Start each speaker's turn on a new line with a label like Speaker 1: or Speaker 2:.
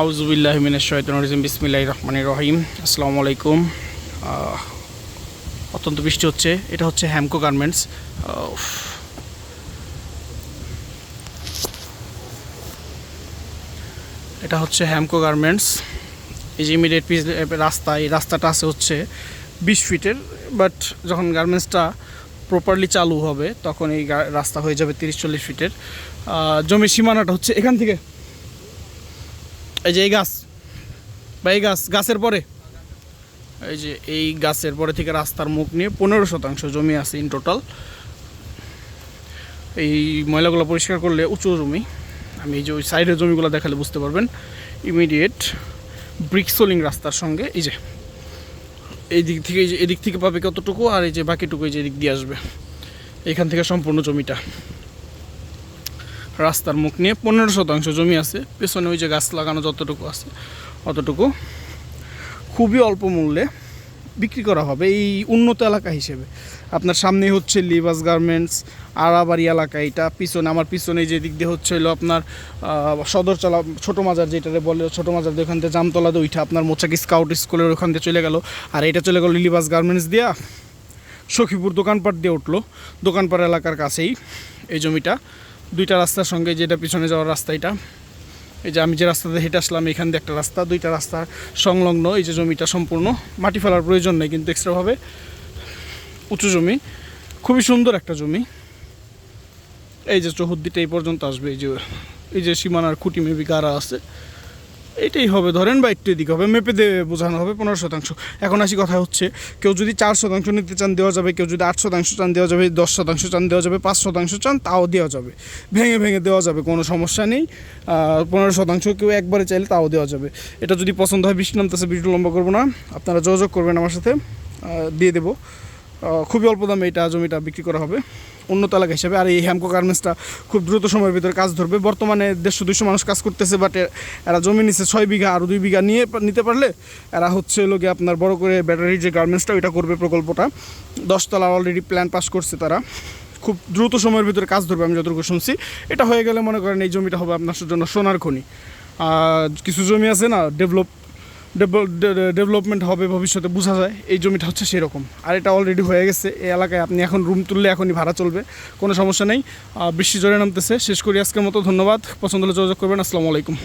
Speaker 1: আউজুবিল্লাহ রাজিম বিসমিল্লাহ রহমান রহিম। আসসালামু আলাইকুম অত্যন্ত বৃষ্টি হচ্ছে। এটা হচ্ছে হ্যামকো গার্মেন্টস এটা হচ্ছে হ্যামকো গার্মেন্টস এই যে ইমিডিয়েট পিস রাস্তা, এই রাস্তাটা আছে হচ্ছে বিশ ফিটের বাট যখন গার্মেন্টসটা প্রপারলি চালু হবে, তখন এই রাস্তা হয়ে যাবে তিরিশ চল্লিশ ফিটের। জমির সীমানাটা হচ্ছে এখান থেকে। এই যে এই গাছ, বা এই গাছ, গাছের পরে। এই যে এই গাছের পরে থেকে রাস্তার মুখ নিয়ে পনেরো শতাংশ জমি আছে ইন টোটাল এই ময়লাগুলো পরিষ্কার করলে উঁচু জমি। আমি এই যে ওই সাইডের জমিগুলো দেখালে বুঝতে পারবেন। ইমিডিয়েট ব্রিক সোলিং রাস্তার সঙ্গে, এই যে। এই দিক থেকে, এই যে, এদিক থেকে পাবে কতটুকু, আর এই যে বাকিটুকু এই যে এদিক দিয়ে আসবে। এখান থেকে সম্পূর্ণ জমিটা। রাস্তার মুখ নিয়ে পনেরো শতাংশ জমি আছে, পেছনে ওই যে গাছ লাগানো যতটুকু আছে, অতটুকু খুবই অল্প মূল্যে বিক্রি করা হবে এই উন্নত এলাকা হিসেবে। আপনার সামনে হচ্ছে লিবাস গার্মেন্টস আড়াবাড়ি এলাকা এটা, পিছনে আমার পিছনে যে দিক দিয়ে হচ্ছে হলো আপনার সদর চলা, ছোটো মাজার যেটারে বলে, ছোটো মাজার ওখান থেকে জামতলাতে ওইটা আপনার মোচাকি স্কাউট স্কুলের ওখান দিয়ে চলে গেল। আর এটা চলে গেল লিবাস গার্মেন্টস দিয়া সখীপুর দোকানপাট দিয়ে উঠল। দোকানপাট এলাকার কাছেই এই জমিটা। দুইটা রাস্তার সঙ্গে যেটা পিছনে যাওয়ার রাস্তা এটা। এই যে আমি যে রাস্তাতে হেঁটে আসলাম, এখান দিয়ে একটা রাস্তা, দুইটা রাস্তা সংলগ্ন, এই যে জমিটা সম্পূর্ণ। মাটি ফেলার প্রয়োজন নেই কিন্তু এক্সট্রাভাবে উঁচু জমি, খুবই সুন্দর একটা জমি। এই যে চৌহদ্দিটা এই পর্যন্ত আসবে, এই যে এই যে সীমানার খুঁটি মেবি গাড়া আছে। এটাই হবে। ধরেন বা একটু এদিকে হবে, মেপে দিয়ে বোঝানো হবে পনেরো শতাংশ। এখন আসি কথা হচ্ছে, কেউ যদি চার শতাংশ নিতে চান দেওয়া যাবে, কেউ যদি আট শতাংশ চান দেওয়া যাবে, দশ শতাংশ চান দেওয়া যাবে, পাঁচ শতাংশ চান তাও দেওয়া যাবে। ভেঙে ভেঙে দেওয়া যাবে, কোনো সমস্যা নেই। পনেরো শতাংশ কেউ একবারে চাইলে তাও দেওয়া যাবে। এটা যদি পছন্দ হয়, বৃষ্টি নামতেছে ভিডিও লম্বা করব না। আপনারা যোগাযোগ করবেন আমার সাথে দিয়ে দেবো। খুবই অল্প দামে এটা জমিটা বিক্রি করা হবে। উন্নত এলাকা হিসেবে। আর এই হ্যামকো গার্মেন্টসটা খুব দ্রুত সময়ের ভিতরে কাজ ধরবে। বর্তমানে দেড়শো দুইশো মানুষ কাজ করতেছে বাট এরা জমি নিচ্ছে ছয় বিঘা আরও দুই বিঘা নিয়ে নিতে পারলে এরা হচ্ছে লোকে আপনার বড় করে ব্যাটারির যে গার্মেন্টসটা ওইটা করবে প্রকল্পটা। দশতলা অলরেডি প্ল্যান পাস করছে তারা। খুব দ্রুত সময়ের ভিতরে কাজ ধরবে, আমি যতটুকু শুনছি। এটা হয়ে গেলে মনে করেন এই জমিটা হবে আপনার জন্য সোনার খনি। আর কিছু জমি আছে না ডেভেলপ ডেভেলপমেন্ট হবে ভবিষ্যতে, বোঝা যায়। এই জমিটা হচ্ছে সেরকম। আর এটা অলরেডি হয়ে গেছে। এই এলাকায় আপনি এখন রুম তুললে এখনই ভাড়া চলবে। কোনো সমস্যা নেই। বৃষ্টি জোরে নামতেছে। শেষ করি আজকের মতো। ধন্যবাদ। পছন্দ হলে যোগাযোগ করবেন। আসসালামু আলাইকুম।